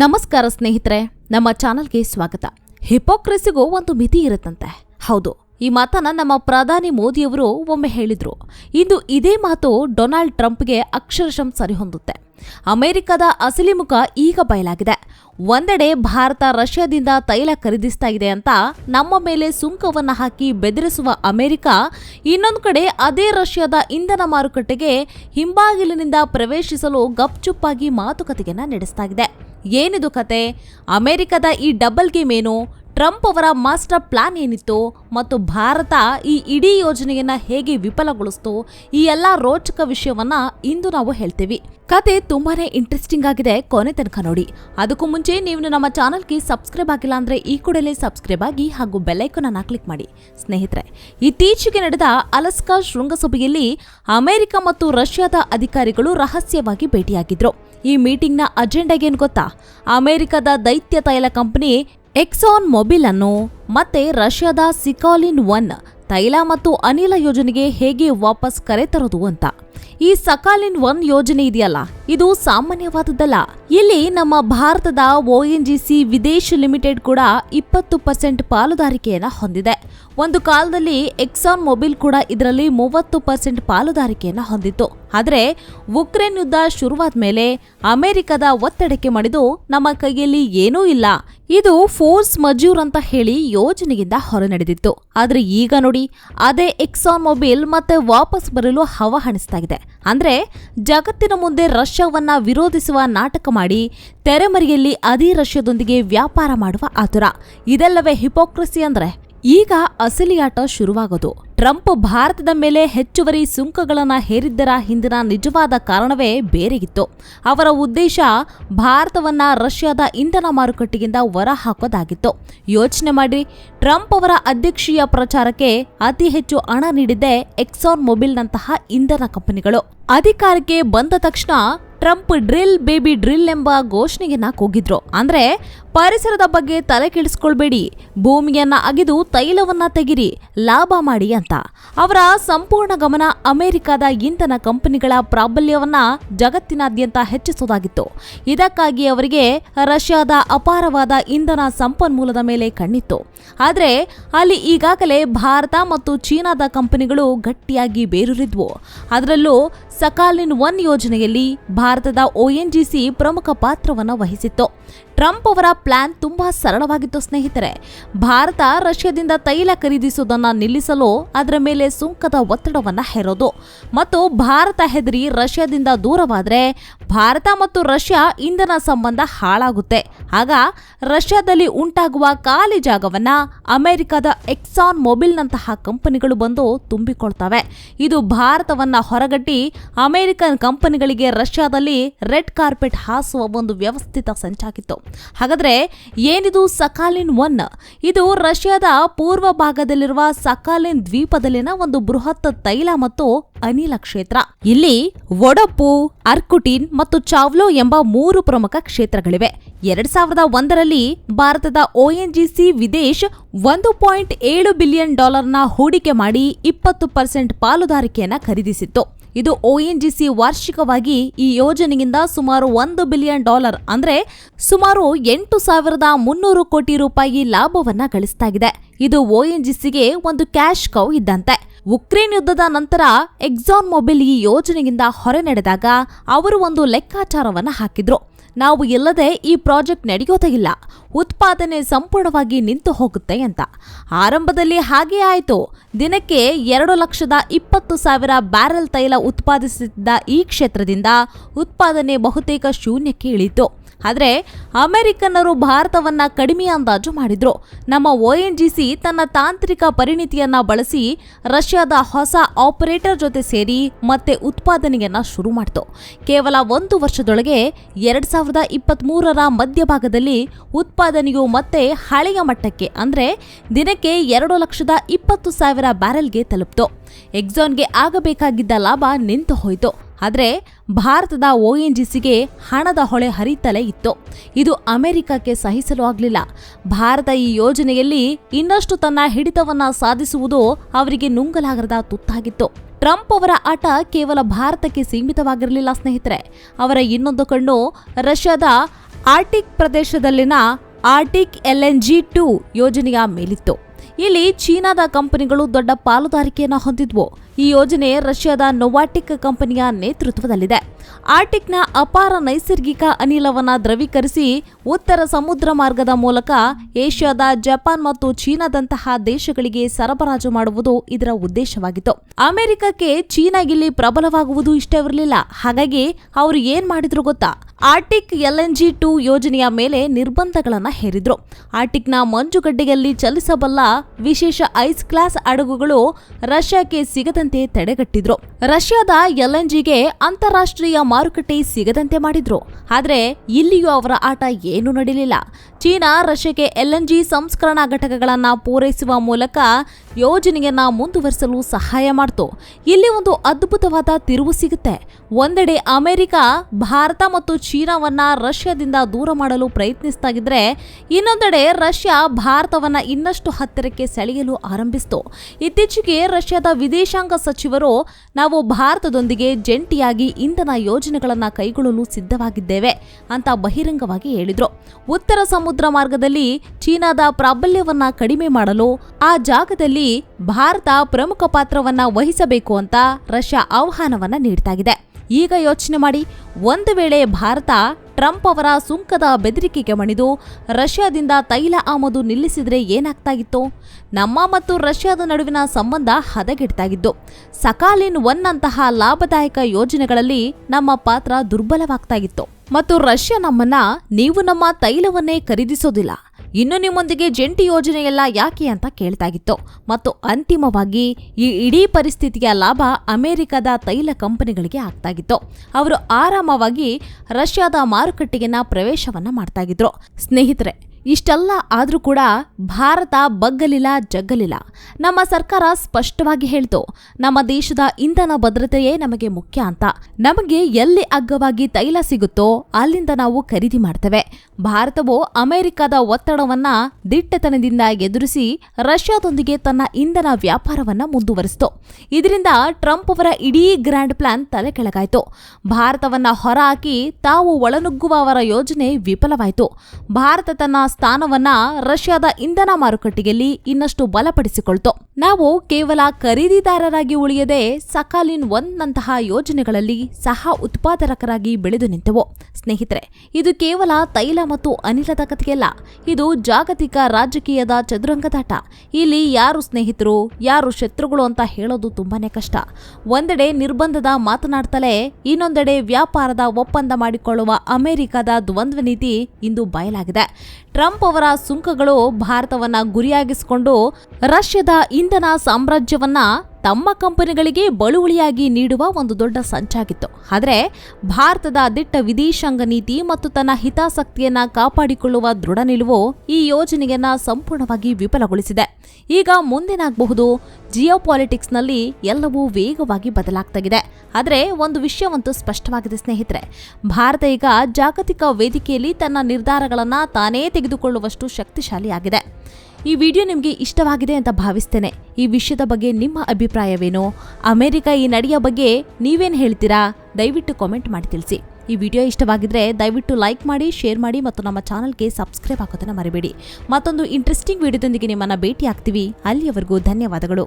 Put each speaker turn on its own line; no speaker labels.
ನಮಸ್ಕಾರ ಸ್ನೇಹಿತರೆ, ನಮ್ಮ ಚಾನಲ್ಗೆ ಸ್ವಾಗತ. ಹಿಪೋಕ್ರೆಸಿಗೂ ಒಂದು ಮಿತಿ ಇರುತ್ತಂತೆ. ಹೌದು, ಈ ಮಾತನ್ನ ನಮ್ಮ ಪ್ರಧಾನಿ ಮೋದಿಯವರು ಒಮ್ಮೆ ಹೇಳಿದ್ರು. ಇಂದು ಇದೇ ಮಾತು ಡೊನಾಲ್ಡ್ ಟ್ರಂಪ್ಗೆ ಅಕ್ಷರಶಃ ಸರಿಹೊಂದುತ್ತೆ. ಅಮೆರಿಕದ ಅಸಲಿ ಮುಖ ಈಗ ಬಯಲಾಗಿದೆ. ಒಂದೆಡೆ ಭಾರತ ರಷ್ಯಾದಿಂದ ತೈಲ ಖರೀದಿಸ್ತಾ ಇದೆ ಅಂತ ನಮ್ಮ ಮೇಲೆ ಸುಂಕವನ್ನು ಹಾಕಿ ಬೆದರಿಸುವ ಅಮೆರಿಕ, ಇನ್ನೊಂದು ಕಡೆ ಅದೇ ರಷ್ಯಾದ ಇಂಧನ ಮಾರುಕಟ್ಟೆಗೆ ಹಿಂಬಾಗಿಲಿನಿಂದ ಪ್ರವೇಶಿಸಲು ಗಪ್ಚುಪ್ಪಾಗಿ ಮಾತುಕತೆಯನ್ನು ನಡೆಸ್ತಾ ಇದೆ. ಏನಿದು ಕತೆ? ಅಮೆರಿಕದ ಈ ಡಬಲ್ ಗೇಮ್ ಏನು? ಟ್ರಂಪ್ ಅವರ ಮಾಸ್ಟರ್ ಪ್ಲಾನ್ ಏನಿತ್ತು? ಮತ್ತು ಭಾರತ ಈ ಇಡೀ ಯೋಜನೆಯನ್ನ ಹೇಗೆ ವಿಫಲಗೊಳಿಸ್ತು? ಈ ಎಲ್ಲ ರೋಚಕ ವಿಷಯವನ್ನ ಇಂದು ನಾವು ಹೇಳ್ತೀವಿ. ಕತೆ ತುಂಬಾ ಇಂಟ್ರೆಸ್ಟಿಂಗ್ ಆಗಿದೆ ಕೊನೆ ತನಕ ನೋಡಿ. ಅದಕ್ಕೂ ಮುಂಚೆ ನೀವು ನಮ್ಮ ಚಾನಲ್ಗೆ ಸಬ್ಸ್ಕ್ರೈಬ್ ಆಗಿಲ್ಲ ಅಂದ್ರೆ ಈ ಕೂಡಲೇ ಸಬ್ಸ್ಕ್ರೈಬ್ ಆಗಿ ಹಾಗೂ ಬೆಲ್ಲೈಕನ್ ಅನ್ನ ಕ್ಲಿಕ್ ಮಾಡಿ. ಸ್ನೇಹಿತರೆ, ಇತ್ತೀಚೆಗೆ ನಡೆದ ಅಲಸ್ಕಾ ಶೃಂಗಸಭೆಯಲ್ಲಿ ಅಮೆರಿಕ ಮತ್ತು ರಷ್ಯಾದ ಅಧಿಕಾರಿಗಳು ರಹಸ್ಯವಾಗಿ ಭೇಟಿಯಾಗಿದ್ರು. ಈ ಮೀಟಿಂಗ್ನ ಅಜೆಂಡಾಗೇನು ಗೊತ್ತಾ? ಅಮೆರಿಕದ ದೈತ್ಯ ತೈಲ ಕಂಪನಿ ಎಕ್ಸಾನ್ ಮೊಬಿಲ್ ಅನ್ನು ಮತ್ತೆ ರಷ್ಯಾದ ಸಿಕಾಲಿನ್ ಒನ್ ತೈಲ ಮತ್ತು ಅನಿಲ ಯೋಜನೆಗೆ ಹೇಗೆ ವಾಪಸ್ ಕರೆತರೋದು ಅಂತ. ಈ ಸಕಾಲಿನ್ ಒನ್ ಯೋಜನೆ ಇದೆಯಲ್ಲ? ಇದು ಸಾಮಾನ್ಯವಾದದ್ದಲ್ಲ. ಇಲ್ಲಿ ನಮ್ಮ ಭಾರತದ ಒಎನ್ಜಿಸಿ ವಿದೇಶ್ ಲಿಮಿಟೆಡ್ ಕೂಡ ಇಪ್ಪತ್ತು ಪರ್ಸೆಂಟ್ ಪಾಲುದಾರಿಕೆಯನ್ನ ಹೊಂದಿದೆ. ಒಂದು ಕಾಲದಲ್ಲಿ ಎಕ್ಸಾನ್ ಮೊಬೈಲ್ ಕೂಡ ಇದರಲ್ಲಿ ಮೂವತ್ತು ಪರ್ಸೆಂಟ್ ಪಾಲುದಾರಿಕೆಯನ್ನ ಹೊಂದಿತ್ತು. ಆದರೆ ಉಕ್ರೇನ್ ಯುದ್ಧ ಶುರುವಾದ ಮೇಲೆ ಅಮೆರಿಕದ ಒತ್ತಡಕ್ಕೆ ಮಣಿದು ನಮ್ಮ ಕೈಯಲ್ಲಿ ಏನೂ ಇಲ್ಲ. ಇದು ಫೋರ್ಸ್ ಮಜೂರ್ ಅಂತ ಹೇಳಿ ಯೋಜನೆಯಿಂದ ಹೊರನಡೆದಿತ್ತು. ಆದರೆ ಈಗ ನೋಡಿ, ಅದೇ ಎಕ್ಸಾನ್ ಮೊಬೈಲ್ ಮತ್ತೆ ವಾಪಸ್ ಬರಲು ಹವಾ ಇದೆ ಅಂದರೆ ಜಗತ್ತಿನ ಮುಂದೆ ರಷ್ಯಾವನ್ನು ವಿರೋಧಿಸುವ ನಾಟಕ ಮಾಡಿ ತೆರೆಮರೆಯಲ್ಲಿ ಅದೇ ರಷ್ಯಾದೊಂದಿಗೆ ವ್ಯಾಪಾರ ಮಾಡುವ ಆತುರ. ಇದೆಲ್ಲವೇ ಹಿಪೋಕ್ರಸಿ ಅಂದ್ರೆ ಈಗ ಅಸಲಿಯಾಟ ಶುರುವಾಗೋದು. ಟ್ರಂಪ್ ಭಾರತದ ಮೇಲೆ ಹೆಚ್ಚುವರಿ ಸುಂಕಗಳನ್ನ ಹೇರಿದ್ದರ ಹಿಂದಿನ ನಿಜವಾದ ಕಾರಣವೇ ಬೇರೆಗಿತ್ತು ಅವರ ಉದ್ದೇಶ ಭಾರತವನ್ನ ರಷ್ಯಾದ ಇಂಧನ ಮಾರುಕಟ್ಟೆಯಿಂದ ಹೊರ ಹಾಕೋದಾಗಿತ್ತು ಯೋಚನೆ ಮಾಡಿ, ಟ್ರಂಪ್ ಅವರ ಅಧ್ಯಕ್ಷೀಯ ಪ್ರಚಾರಕ್ಕೆ ಅತಿ ಹೆಚ್ಚು ಹಣ ನೀಡಿದ್ದೆ ಎಕ್ಸಾನ್ ಮೊಬಿಲ್ನಂತಹ ಇಂಧನ ಕಂಪನಿಗಳು. ಅಧಿಕಾರಕ್ಕೆ ಬಂದ ತಕ್ಷಣ ಟ್ರಂಪ್ ಡ್ರಿಲ್, ಬೇಬಿ ಡ್ರಿಲ್ ಎಂಬ ಘೋಷಣೆಯನ್ನ ಕೂಗಿದ್ರು ಅಂದ್ರೆ ಪರಿಸರದ ಬಗ್ಗೆ ತಲೆ ಕೆಡಿಸ್ಕೊಳ್ಬೇಡಿ, ಭೂಮಿಯನ್ನ ಅಗೆದು ತೈಲವನ್ನ ತೆಗಿರಿ, ಲಾಭ ಮಾಡಿ ಅಂತ. ಅವರ ಸಂಪೂರ್ಣ ಗಮನ ಅಮೆರಿಕದ ಇಂಧನ ಕಂಪನಿಗಳ ಪ್ರಾಬಲ್ಯವನ್ನ ಜಗತ್ತಿನಾದ್ಯಂತ ಹೆಚ್ಚಿಸೋದಾಗಿತ್ತು. ಇದಕ್ಕಾಗಿ ಅವರಿಗೆ ರಷ್ಯಾದ ಅಪಾರವಾದ ಇಂಧನ ಸಂಪನ್ಮೂಲದ ಮೇಲೆ ಕಣ್ಣಿತ್ತು. ಆದರೆ ಅಲ್ಲಿ ಈಗಾಗಲೇ ಭಾರತ ಮತ್ತು ಚೀನಾದ ಕಂಪನಿಗಳು ಗಟ್ಟಿಯಾಗಿ ಬೇರೂರಿದ್ವು. ಅದರಲ್ಲೂ ಸಕಾಲಿನ್ ಒನ್ ಯೋಜನೆಯಲ್ಲಿ ಭಾರತದ ಒಎನ್ಜಿಸಿ ಪ್ರಮುಖ ಪಾತ್ರವನ್ನು ವಹಿಸಿತ್ತು. ಟ್ರಂಪ್ ಅವರ ಪ್ಲಾನ್ ತುಂಬಾ ಸರಳವಾಗಿತ್ತು, ಸ್ನೇಹಿತರೆ. ಭಾರತ ರಷ್ಯಾದಿಂದ ತೈಲ ಖರೀದಿಸುವುದನ್ನು ನಿಲ್ಲಿಸಲು ಅದರ ಮೇಲೆ ಸುಂಕದ ಒತ್ತಡವನ್ನು ಹೇರೋದು. ಮತ್ತು ಭಾರತ ಹೆದರಿ ರಷ್ಯಾದಿಂದ ದೂರವಾದರೆ ಭಾರತ ಮತ್ತು ರಷ್ಯಾ ಇಂಧನ ಸಂಬಂಧ ಹಾಳಾಗುತ್ತೆ. ಆಗ ರಷ್ಯಾದಲ್ಲಿ ಉಂಟಾಗುವ ಖಾಲಿ ಜಾಗವನ್ನು ಅಮೆರಿಕದ ಎಕ್ಸಾನ್ ಮೊಬಿಲ್ನಂತಹ ಕಂಪನಿಗಳು ಬಂದು ತುಂಬಿಕೊಳ್ತವೆ. ಇದು ಭಾರತವನ್ನು ಹೊರಗಟ್ಟಿ ಅಮೆರಿಕನ್ ಕಂಪನಿಗಳಿಗೆ ರಷ್ಯಾದಲ್ಲಿ ರೆಡ್ ಕಾರ್ಪೆಟ್ ಹಾಸುವ ಒಂದು ವ್ಯವಸ್ಥಿತ ಸಂಚಾಗಿತ್ತು. ಹಾಗಾದ್ರೆ ಏನಿದು ಸಕಾಲಿನ್ ಒನ್? ಇದು ರಷ್ಯಾದ ಪೂರ್ವ ಭಾಗದಲ್ಲಿರುವ ಸಕಾಲಿನ್ ದ್ವೀಪದಲ್ಲಿನ ಒಂದು ಬೃಹತ್ ತೈಲ ಮತ್ತು ಅನಿಲ ಕ್ಷೇತ್ರ. ಇಲ್ಲಿ ಒಡಪು ಅರ್ಕುಟಿನ್ ಮತ್ತು ಚಾವ್ಲೋ ಎಂಬ ಮೂರು ಪ್ರಮುಖ ಕ್ಷೇತ್ರಗಳಿವೆ. ಎರಡ್ ಸಾವಿರದ ಒಂದರಲ್ಲಿ ಭಾರತದ ಒಎನ್ಜಿಸಿ ವಿದೇಶ್ ಒಂದು ಪಾಯಿಂಟ್ ಏಳು ಬಿಲಿಯನ್ ಡಾಲರ್ನ ಹೂಡಿಕೆ ಮಾಡಿ ಇಪ್ಪತ್ತು ಪರ್ಸೆಂಟ್ ಪಾಲುದಾರಿಕೆಯನ್ನ ಖರೀದಿಸಿತ್ತು. ಇದು ಒಎನ್ಜಿಸಿ ವಾರ್ಷಿಕವಾಗಿ ಈ ಯೋಜನೆಯಿಂದ ಸುಮಾರು ಒಂದು ಬಿಲಿಯನ್ ಡಾಲರ್ ಅಂದ್ರೆ ಸುಮಾರು ಎಂಟು ಸಾವಿರದ ಮುನ್ನೂರು ಕೋಟಿ ರೂಪಾಯಿ ಲಾಭವನ್ನ ಗಳಿಸ್ತಾಗಿದೆ. ಇದು ಒಎನ್ಜಿಸಿಗೆ ಒಂದು ಕ್ಯಾಶ್ ಕೌ ಇದ್ದಂತೆ. ಉಕ್ರೇನ್ ಯುದ್ಧದ ನಂತರ ಎಕ್ಸಾನ್ ಮೊಬೈಲ್ ಈ ಯೋಜನೆಯಿಂದ ಹೊರ ನಡೆದಾಗ ಅವರು ಒಂದು ಲೆಕ್ಕಾಚಾರವನ್ನ ಹಾಕಿದ್ರು. ನಾವು ಇಲ್ಲದೆ ಈ ಪ್ರಾಜೆಕ್ಟ್ ನಡೆಯೋದೇ ಉತ್ಪಾದನೆ ಸಂಪೂರ್ಣವಾಗಿ ನಿಂತು ಹೋಗುತ್ತೆ ಅಂತ. ಆರಂಭದಲ್ಲಿ ಹಾಗೇ ಆಯಿತು. ದಿನಕ್ಕೆ ಎರಡು ಲಕ್ಷದ ಇಪ್ಪತ್ತು ಸಾವಿರ ಬ್ಯಾರೆಲ್ ತೈಲ ಉತ್ಪಾದಿಸುತ್ತಿದ್ದ ಈ ಕ್ಷೇತ್ರದಿಂದ ಉತ್ಪಾದನೆ ಬಹುತೇಕ ಶೂನ್ಯಕ್ಕೆ ಇಳಿತು ಆದರೆ ಅಮೆರಿಕನ್ನರು ಭಾರತವನ್ನ ಕಡಿಮೆ ಅಂದಾಜು ಮಾಡಿದ್ರು. ನಮ್ಮ ಒಎನ್ ಜಿ ಸಿ ತನ್ನ ತಾಂತ್ರಿಕ ಪರಿಣಿತಿಯನ್ನು ಬಳಸಿ ರಷ್ಯಾದ ಹೊಸ ಆಪರೇಟರ್ ಜೊತೆ ಸೇರಿ ಮತ್ತೆ ಉತ್ಪಾದನೆಯನ್ನು ಶುರು ಮಾಡಿತು. ಕೇವಲ ಒಂದು ವರ್ಷದೊಳಗೆ ಎರಡ್ ಸಾವಿರದ ಇಪ್ಪತ್ಮೂರರ ಮಧ್ಯಭಾಗದಲ್ಲಿ ಉತ್ಪಾದನೆಯು ಮತ್ತೆ ಹಳೆಯ ಮಟ್ಟಕ್ಕೆ, ಅಂದ್ರೆ ದಿನಕ್ಕೆ ಎರಡು ಲಕ್ಷದ ಇಪ್ಪತ್ತು ಸಾವಿರ ಬ್ಯಾರೆಲ್ಗೆ ತಲುಪಿತು. ಎಕ್ಸಾನ್ಗೆ ಆಗಬೇಕಾಗಿದ್ದ ಲಾಭ ನಿಂತು ಹೋಯಿತು ಆದರೆ ಭಾರತದ ಒಎನ್ಜಿಸಿಗೆ ಹಣದ ಹೊಳೆ ಹರಿತಲೇ ಇತ್ತು. ಇದು ಅಮೆರಿಕಕ್ಕೆ ಸಹಿಸಲು ಆಗಲಿಲ್ಲ. ಭಾರತ ಈ ಯೋಜನೆಯಲ್ಲಿ ಇನ್ನಷ್ಟು ತನ್ನ ಹಿಡಿತವನ್ನ ಸಾಧಿಸುವುದು ಅವರಿಗೆ ನುಂಗಲಾಗದ ತುತ್ತಾಗಿತ್ತು. ಟ್ರಂಪ್ ಅವರ ಆಟ ಕೇವಲ ಭಾರತಕ್ಕೆ ಸೀಮಿತವಾಗಿರಲಿಲ್ಲ ಸ್ನೇಹಿತರೆ. ಅವರ ಇನ್ನೊಂದು ಕಣ್ಣು ರಷ್ಯಾದ ಆರ್ಟಿಕ್ ಪ್ರದೇಶದಲ್ಲಿನ ಆರ್ಟಿಕ್ ಎಲ್ಎನ್ಜಿ ಟೂ ಯೋಜನೆಯ ಮೇಲಿತ್ತು. ಇಲ್ಲಿ ಚೀನಾದ ಕಂಪನಿಗಳು ದೊಡ್ಡ ಪಾಲುದಾರಿಕೆಯನ್ನು ಹೊಂದಿದ್ವು. ಈ ಯೋಜನೆ ರಷ್ಯಾದ ನೊವಾಟಿಕ್ ಕಂಪನಿಯ ನೇತೃತ್ವದಲ್ಲಿದೆ. ಆರ್ಟಿಕ್ನ ಅಪಾರ ನೈಸರ್ಗಿಕ ಅನಿಲವನ್ನ ದ್ರವೀಕರಿಸಿ ಉತ್ತರ ಸಮುದ್ರ ಮಾರ್ಗದ ಮೂಲಕ ಏಷ್ಯಾದ ಜಪಾನ್ ಮತ್ತು ಚೀನಾದಂತಹ ದೇಶಗಳಿಗೆ ಸರಬರಾಜು ಮಾಡುವುದು ಇದರ ಉದ್ದೇಶವಾಗಿತ್ತು. ಅಮೆರಿಕಕ್ಕೆ ಚೀನಾಗಿಲ್ಲಿ ಪ್ರಬಲವಾಗುವುದು ಇಷ್ಟವಿರಲಿಲ್ಲ ಹಾಗಾಗಿ ಅವರು ಏನ್ ಮಾಡಿದ್ರು ಗೊತ್ತಾ? ಆರ್ಟಿಕ್ ಎಲ್ಎನ್ಜಿ ಟು ಯೋಜನೆಯ ಮೇಲೆ ನಿರ್ಬಂಧಗಳನ್ನು ಹೇರಿದ್ರು. ಆರ್ಟಿಕ್ನ ಮಂಜುಗಡ್ಡೆಯಲ್ಲಿ ಚಲಿಸಬಲ್ಲ ವಿಶೇಷ ಐಸ್ ಕ್ಲಾಸ್ ಹಡಗುಗಳು ರಷ್ಯಾಕ್ಕೆ ಸಿಗದಂತೆ ತಡೆಗಟ್ಟಿದ್ರು. ರಷ್ಯಾದ ಎಲ್ಎನ್ಜಿಗೆ ಅಂತಾರಾಷ್ಟ್ರೀಯ ಮಾರುಕಟ್ಟೆ ಸಿಗದಂತೆ ಮಾಡಿದ್ರು. ಆದರೆ ಇಲ್ಲಿಯೂ ಅವರ ಆಟ ಏನೂ ನಡೆಯಲಿಲ್ಲ ಚೀನಾ ರಷ್ಯಾಗೆ ಎಲ್ಎನ್ಜಿ ಸಂಸ್ಕರಣಾ ಘಟಕಗಳನ್ನು ಪೂರೈಸುವ ಮೂಲಕ ಯೋಜನೆಯನ್ನು ಮುಂದುವರಿಸಲು ಸಹಾಯ ಮಾಡ್ತು. ಇಲ್ಲಿ ಒಂದು ಅದ್ಭುತವಾದ ತಿರುವು ಸಿಗುತ್ತೆ. ಒಂದೆಡೆ ಅಮೆರಿಕ, ಭಾರತ ಮತ್ತು ಚೀನಾವನ್ನ ರಷ್ಯಾದಿಂದ ದೂರ ಮಾಡಲು ಪ್ರಯತ್ನಿಸ್ತಾ ಇದ್ರೆ ಇನ್ನೊಂದೆಡೆ ರಷ್ಯಾ ಭಾರತವನ್ನ ಇನ್ನಷ್ಟು ಹತ್ತಿರಕ್ಕೆ ಸೆಳೆಯಲು ಆರಂಭಿಸಿತು. ಇತ್ತೀಚೆಗೆ ರಷ್ಯಾದ ವಿದೇಶಾಂಗ ಸಚಿವರು, ನಾವು ಭಾರತದೊಂದಿಗೆ ಜಂಟಿಯಾಗಿ ಇಂಧನ ಯೋಜನೆಗಳನ್ನು ಕೈಗೊಳ್ಳಲು ಸಿದ್ಧವಾಗಿದ್ದೇವೆ ಅಂತ ಬಹಿರಂಗವಾಗಿ ಹೇಳಿದರು. ಉತ್ತರ ಸಮುದ್ರ ಮಾರ್ಗದಲ್ಲಿ ಚೀನಾದ ಪ್ರಾಬಲ್ಯವನ್ನ ಕಡಿಮೆ ಮಾಡಲು, ಆ ಜಾಗದಲ್ಲಿ ಭಾರತ ಪ್ರಮುಖ ಪಾತ್ರವನ್ನ ವಹಿಸಬೇಕು ಅಂತ ರಷ್ಯಾ ಆಹ್ವಾನವನ್ನ ನೀಡ್ತಾಗಿದೆ ಈಗ ಯೋಚನೆ ಮಾಡಿ, ಒಂದು ವೇಳೆ ಭಾರತ ಟ್ರಂಪ್ ಅವರ ಸುಂಕದ ಬೆದರಿಕೆಗೆ ಮಣಿದು ರಷ್ಯಾದಿಂದ ತೈಲ ಆಮದು ನಿಲ್ಲಿಸಿದರೆ ಏನಾಗ್ತಾಗಿತ್ತು ನಮ್ಮ ಮತ್ತು ರಷ್ಯಾದ ನಡುವಿನ ಸಂಬಂಧ ಹದಗೆಡ್ತಾಗಿದ್ದು ಸಕಾಲಿನ್ ಒನ್ ಅಂತಹ ಲಾಭದಾಯಕ ಯೋಜನೆಗಳಲ್ಲಿ ನಮ್ಮ ಪಾತ್ರ ದುರ್ಬಲವಾಗ್ತಾಗಿತ್ತು ಮತ್ತು ರಷ್ಯಾ ನಮ್ಮನ್ನ ನೀವು ನಮ್ಮ ತೈಲವನ್ನೇ ಖರೀದಿಸೋದಿಲ್ಲ. ಇನ್ನು ನಿಮ್ಮೊಂದಿಗೆ ಜಂಟಿ ಯೋಜನೆಯೆಲ್ಲ ಯಾಕೆ ಅಂತ ಕೇಳ್ತಾಗಿತ್ತು. ಮತ್ತು ಅಂತಿಮವಾಗಿ ಈ ಇಡೀ ಪರಿಸ್ಥಿತಿಯ ಲಾಭ ಅಮೆರಿಕದ ತೈಲ ಕಂಪನಿಗಳಿಗೆ ಆಗ್ತಾಗಿತ್ತು. ಅವರು ಆರಾಮವಾಗಿ ರಷ್ಯಾದ ಮಾರುಕಟ್ಟೆಗೆನ ಪ್ರವೇಶವನ್ನ ಮಾಡ್ತಾಗಿದ್ರು ಸ್ನೇಹಿತರೆ ಇಷ್ಟೆಲ್ಲ ಆದರೂ ಕೂಡ ಭಾರತ ಬಗ್ಗಲಿಲ್ಲ, ಜಗ್ಗಲಿಲ್ಲ. ನಮ್ಮ ಸರ್ಕಾರ ಸ್ಪಷ್ಟವಾಗಿ ಹೇಳ್ತು, ನಮ್ಮ ದೇಶದ ಇಂಧನ ಭದ್ರತೆಯೇ ನಮಗೆ ಮುಖ್ಯ ಅಂತ. ನಮಗೆ ಎಲ್ಲಿ ಅಗ್ಗವಾಗಿ ತೈಲ ಸಿಗುತ್ತೋ ಅಲ್ಲಿಂದ ನಾವು ಖರೀದಿ ಮಾಡ್ತೇವೆ. ಭಾರತವು ಅಮೆರಿಕದ ಒತ್ತಡವನ್ನ ದಿಟ್ಟತನದಿಂದ ಎದುರಿಸಿ ರಷ್ಯಾದೊಂದಿಗೆ ತನ್ನ ಇಂಧನ ವ್ಯಾಪಾರವನ್ನ ಮುಂದುವರಿಸಿತು. ಇದರಿಂದ ಟ್ರಂಪ್ ಅವರ ಇಡೀ ಗ್ರ್ಯಾಂಡ್ ಪ್ಲಾನ್ ತಲೆ ಕೆಳಗಾಯಿತು. ಭಾರತವನ್ನ ಹೊರಹಾಕಿ ತಾವು ಒಳನುಗ್ಗುವ ಅವರ ಯೋಜನೆ ವಿಫಲವಾಯಿತು. ಭಾರತ ತನ್ನ ಸ್ಥಾನವನ್ನ ರಷ್ಯಾದ ಇಂಧನ ಮಾರುಕಟ್ಟೆಯಲ್ಲಿ ಇನ್ನಷ್ಟು ಬಲಪಡಿಸಿಕೊಳ್ತು. ನಾವು ಕೇವಲ ಖರೀದಿದಾರರಾಗಿ ಉಳಿಯದೆ ಸಕಾಲಿನ್ ಒಂದಂತಹ ಯೋಜನೆಗಳಲ್ಲಿ ಸಹ ಉತ್ಪಾದಕರಾಗಿ ಬೆಳೆದು ನಿಂತೆವು. ಸ್ನೇಹಿತರೆ, ಇದು ಕೇವಲ ತೈಲ ಮತ್ತು ಅನಿಲದ ಕಥೆಯಲ್ಲ. ಇದು ಜಾಗತಿಕ ರಾಜಕೀಯದ ಚದುರಂಗದಾಟ. ಇಲ್ಲಿ ಯಾರು ಸ್ನೇಹಿತರು, ಯಾರು ಶತ್ರುಗಳು ಅಂತ ಹೇಳೋದು ತುಂಬಾನೇ ಕಷ್ಟ. ಒಂದೆಡೆ ನಿರ್ಬಂಧದ ಮಾತನಾಡ್ತಲೇ ಇನ್ನೊಂದೆಡೆ ವ್ಯಾಪಾರದ ಒಪ್ಪಂದ ಮಾಡಿಕೊಳ್ಳುವ ಅಮೆರಿಕದ ದ್ವಂದ್ವ ನೀತಿ ಇಂದು ಬಯಲಾಗಿದೆ. ಅವರ ಸುಂಕಗಳು ಭಾರತವನ್ನ ಗುರಿಯಾಗಿಸಿಕೊಂಡು ರಷ್ಯಾದ ಇಂಧನ ಸಾಮ್ರಾಜ್ಯವನ್ನ ತಮ್ಮ ಕಂಪನಿಗಳಿಗೆ ಬಳುವಳಿಯಾಗಿ ನೀಡುವ ಒಂದು ದೊಡ್ಡ ಸಂಚಾಗಿತ್ತು. ಆದರೆ ಭಾರತದ ದಿಟ್ಟ ವಿದೇಶಾಂಗ ನೀತಿ ಮತ್ತು ತನ್ನ ಹಿತಾಸಕ್ತಿಯನ್ನ ಕಾಪಾಡಿಕೊಳ್ಳುವ ದೃಢ ನಿಲುವು ಈ ಯೋಜನೆಯನ್ನು ಸಂಪೂರ್ಣವಾಗಿ ವಿಫಲಗೊಳಿಸಿದೆ. ಈಗ ಮುಂದೇನಾಗಬಹುದು ಜಿಯೋ ಪಾಲಿಟಿಕ್ಸ್ನಲ್ಲಿ ಎಲ್ಲವೂ ವೇಗವಾಗಿ ಬದಲಾಗ್ತಾಗಿದೆ. ಆದರೆ ಒಂದು ವಿಷಯವಂತೂ ಸ್ಪಷ್ಟವಾಗಿದೆ ಸ್ನೇಹಿತರೆ, ಭಾರತ ಈಗ ಜಾಗತಿಕ ವೇದಿಕೆಯಲ್ಲಿ ತನ್ನ ನಿರ್ಧಾರಗಳನ್ನು ತಾನೇ ತೆಗೆದುಕೊಳ್ಳುವಷ್ಟು ಶಕ್ತಿಶಾಲಿಯಾಗಿದೆ. ಈ ವಿಡಿಯೋ ನಿಮಗೆ ಇಷ್ಟವಾಗಿದೆ ಅಂತ ಭಾವಿಸ್ತೇನೆ. ಈ ವಿಷಯದ ಬಗ್ಗೆ ನಿಮ್ಮ ಅಭಿಪ್ರಾಯವೇನು? ಅಮೆರಿಕ ಈ ನಡೆಯ ಬಗ್ಗೆ ನೀವೇನು ಹೇಳ್ತೀರಾ? ದಯವಿಟ್ಟು ಕಾಮೆಂಟ್ ಮಾಡಿ ತಿಳಿಸಿ. ಈ ವಿಡಿಯೋ ಇಷ್ಟವಾಗಿದ್ರೆ ದಯವಿಟ್ಟು ಲೈಕ್ ಮಾಡಿ, ಶೇರ್ ಮಾಡಿ ಮತ್ತು ನಮ್ಮ ಚಾನಲ್ಗೆ ಸಬ್ಸ್ಕ್ರೈಬ್ ಆಗೋದನ್ನು ಮರಿಬೇಡಿ. ಮತ್ತೊಂದು ಇಂಟ್ರೆಸ್ಟಿಂಗ್ ವಿಡಿಯೋದೊಂದಿಗೆ ನಿಮ್ಮನ್ನು ಭೇಟಿ ಆಗ್ತೀವಿ ಅಲ್ಲಿಯವರೆಗೂ ಧನ್ಯವಾದಗಳು.